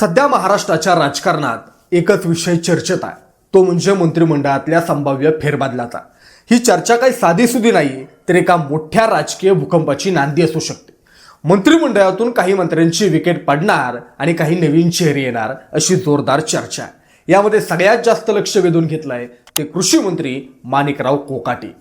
सध्या महाराष्ट्राच्या राजकारणात एकच विषय चर्चेत आहे. तो म्हणजे मंत्रिमंडळातल्या संभाव्य फेरबदलाचा. ही चर्चा काही साधीसुधी नाही तर एका मोठ्या राजकीय भूकंपाची नांदी असू शकते. मंत्रिमंडळातून काही मंत्र्यांची विकेट पडणार आणि काही नवीन चेहरे येणार अशी जोरदार चर्चा आहे. यामध्ये सगळ्यात जास्त लक्ष वेधून घेतलंय ते कृषी मंत्री माणिकराव कोकाटे.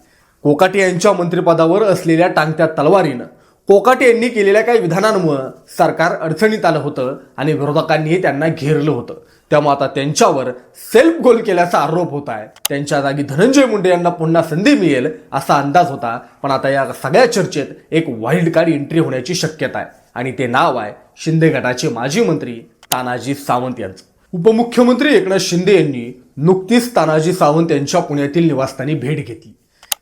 कोकाटे यांच्या मंत्रिपदावर असलेल्या टांगत्या तलवारीनं कोकाटे यांनी केलेल्या काही विधानांमुळं सरकार अडचणीत आलं होतं आणि विरोधकांनीही त्यांना घेरलं होतं. त्यामुळे आता त्यांच्यावर सेल्फ गोल केल्याचा आरोप होत आहे. त्यांच्या जागी धनंजय मुंडे यांना पुन्हा संधी मिळेल असा अंदाज होता. पण आता या सगळ्या चर्चेत एक वाईल्ड कार्ड एंट्री होण्याची शक्यता आहे. आणि ते नाव आहे शिंदे गटाचे माजी मंत्री तानाजी सावंत यांचं. उपमुख्यमंत्री एकनाथ शिंदे यांनी नुकतीच तानाजी सावंत यांच्या पुण्यातील निवासस्थानी भेट घेतली.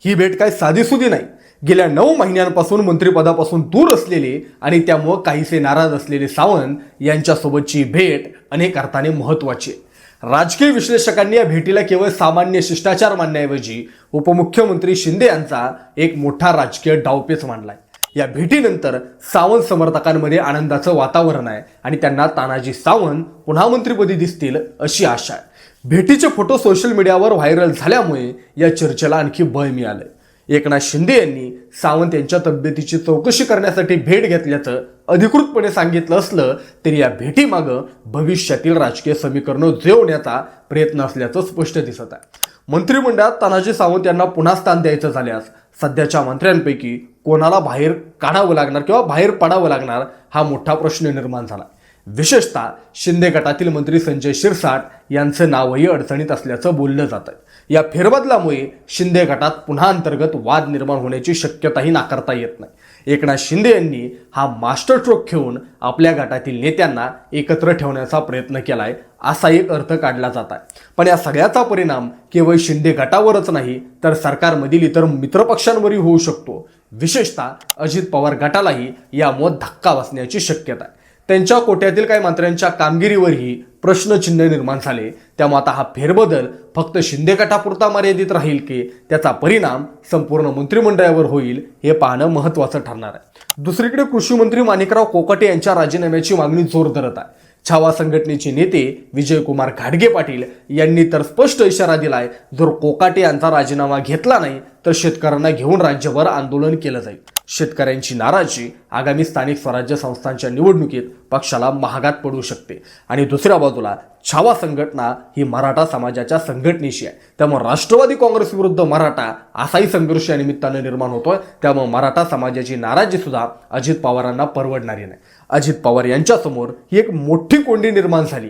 ही भेट काय साधीसुधी नाही. गेल्या नऊ महिन्यांपासून मंत्रिपदापासून दूर असलेले आणि त्यामुळं काहीसे नाराज असलेले सावंत यांच्यासोबतची भेट अनेक अर्थाने महत्वाची आहे. राजकीय विश्लेषकांनी या भेटीला केवळ सामान्य शिष्टाचार मानण्याऐवजी उपमुख्यमंत्री शिंदे यांचा एक मोठा राजकीय डावपेच मांडलाय. या भेटीनंतर सावंत समर्थकांमध्ये आनंदाचं वातावरण आहे आणि त्यांना तानाजी सावंत पुन्हा मंत्रिपदी दिसतील अशी आशा आहे. भेटीचे फोटो सोशल मीडियावर व्हायरल झाल्यामुळे या चर्चेला आणखी बळ मिळालंय. एकनाथ शिंदे यांनी सावंत यांच्या तब्येतीची चौकशी करण्यासाठी भेट घेतल्याचं अधिकृतपणे सांगितलं असलं तरी या भेटीमागं भविष्यातील राजकीय समीकरणं जुळवण्याचा प्रयत्न असल्याचं स्पष्ट दिसत आहे. मंत्रिमंडळात तानाजी सावंत यांना पुन्हा स्थान द्यायचं झाल्यास सध्याच्या मंत्र्यांपैकी कोणाला बाहेर काढावं लागणार किंवा बाहेर पडावं लागणार हा मोठा प्रश्न निर्माण झाला. विशेषतः शिंदे गटातील मंत्री संजय शिरसाट यांचं नावही अडचणीत असल्याचं बोललं जातं या फेरबदलामुळे शिंदे गटात पुन्हा अंतर्गत वाद निर्माण होण्याची शक्यताही नाकारता येत नाही. एकनाथ शिंदे यांनी हा मास्टर स्ट्रोक घेऊन आपल्या गटातील नेत्यांना एकत्र ठेवण्याचा प्रयत्न केलाय असा एक अर्थ काढला जात आहे. पण या सगळ्याचा परिणाम केवळ शिंदे गटावरच नाही तर सरकारमधील इतर मित्रपक्षांवरही होऊ शकतो. विशेषतः अजित पवार गटालाही यामुळे धक्का बसण्याची शक्यता आहे. त्यांच्या कोट्यातील काही मंत्र्यांच्या कामगिरीवरही प्रश्नचिन्ह निर्माण झाले. त्यामुळे आता हा फेरबदल फक्त शिंदे गटापुरता मर्यादित राहील की त्याचा परिणाम संपूर्ण मंत्रिमंडळावर होईल हे पाहणं महत्त्वाचं ठरणार आहे. दुसरीकडे कृषी मंत्री माणिकराव कोकटे यांच्या राजीनाम्याची मागणी जोर धरत आहे. छावा संघटनेचे नेते विजयकुमार घाडगे पाटील यांनी तर स्पष्ट इशारा दिलाय जर कोकाटे यांचा राजीनामा घेतला नाही तर शेतकऱ्यांना घेऊन राज्यभर आंदोलन केलं जाईल. शेतकऱ्यांची नाराजी आगामी स्थानिक स्वराज्य संस्थांच्या निवडणुकीत पक्षाला महागात पडू शकते. आणि दुसऱ्या बाजूला छावा संघटना ही मराठा समाजाच्या संघटनेशी आहे. त्यामुळे राष्ट्रवादी काँग्रेस विरुद्ध मराठा असाही संघर्ष या निमित्तानं निर्माण होतोय. त्यामुळे मराठा समाजाची नाराजी सुद्धा अजित पवारांना परवडणारी नाही. अजित पवार यांच्यासमोर ही एक मोठी कोंडी निर्माण झाली.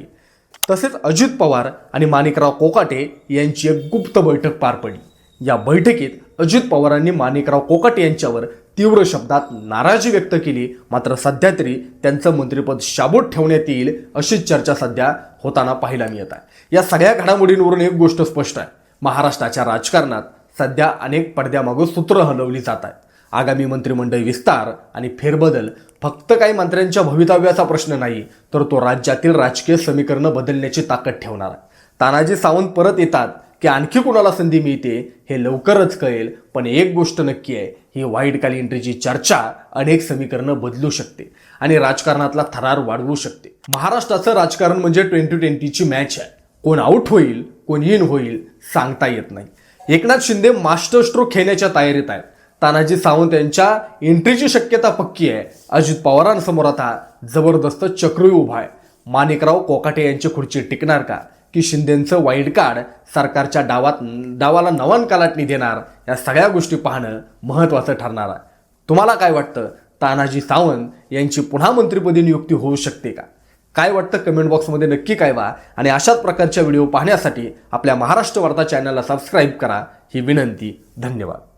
तसेच अजित पवार आणि माणिकराव कोकाटे यांची एक गुप्त बैठक पार पडली. या बैठकीत अजित पवारांनी माणिकराव कोकाटे यांच्यावर तीव्र शब्दात नाराजी व्यक्त केली. मात्र सध्या तरी त्यांचं मंत्रिपद शाबूत ठेवण्यात येईल अशीच चर्चा सध्या होताना पाहायला मिळत आहे या सगळ्या घडामोडींवरून एक गोष्ट स्पष्ट आहे. महाराष्ट्राच्या राजकारणात सध्या अनेक पडद्यामागं सूत्र हलवली जात आहेत. आगामी मंत्रिमंडळ विस्तार आणि फेरबदल फक्त काही मंत्र्यांच्या भवितव्याचा प्रश्न नाही तर तो राज्यातील राजकीय समीकरणं बदलण्याची ताकद ठेवणार. आहे तानाजी सावंत परत येतात की आणखी कुणाला संधी मिळते हे लवकरच कळेल पण एक गोष्ट नक्की आहे ही वाईट काल चर्चा अनेक समीकरणं बदलू शकते आणि राजकारणातला थरार वाढवू शकते. महाराष्ट्राचं राजकारण म्हणजे ट्वेंटी ट्वेंटीची मॅच आहे. कोण आऊट होईल कोण इन होईल सांगता येत नाही. एकनाथ शिंदे मास्टर स्ट्रोक खेळण्याच्या तयारीत आहेत. तानाजी सावंत यांच्या एंट्रीची शक्यता पक्की आहे. अजित पवारांसमोर आता जबरदस्त चक्रही उभा आहे. माणिकराव कोकाटे यांची खुर्ची टिकणार का? की शिंदेचं वाईल्ड कार्ड सरकारच्या डावात डावाला नवान कालाटणी देणार? या सगळ्या गोष्टी पाहणं महत्त्वाचं ठरणार आहे. तुम्हाला काय वाटतं? तानाजी सावंत यांची पुन्हा मंत्रिपदी नियुक्ती होऊ शकते का? काय वाटतं कमेंट बॉक्समध्ये नक्की काय वा आणि अशाच प्रकारच्या व्हिडिओ पाहण्यासाठी आपल्या महाराष्ट्र वार्ता चॅनलला सबस्क्राईब करा. ही विनंती. धन्यवाद.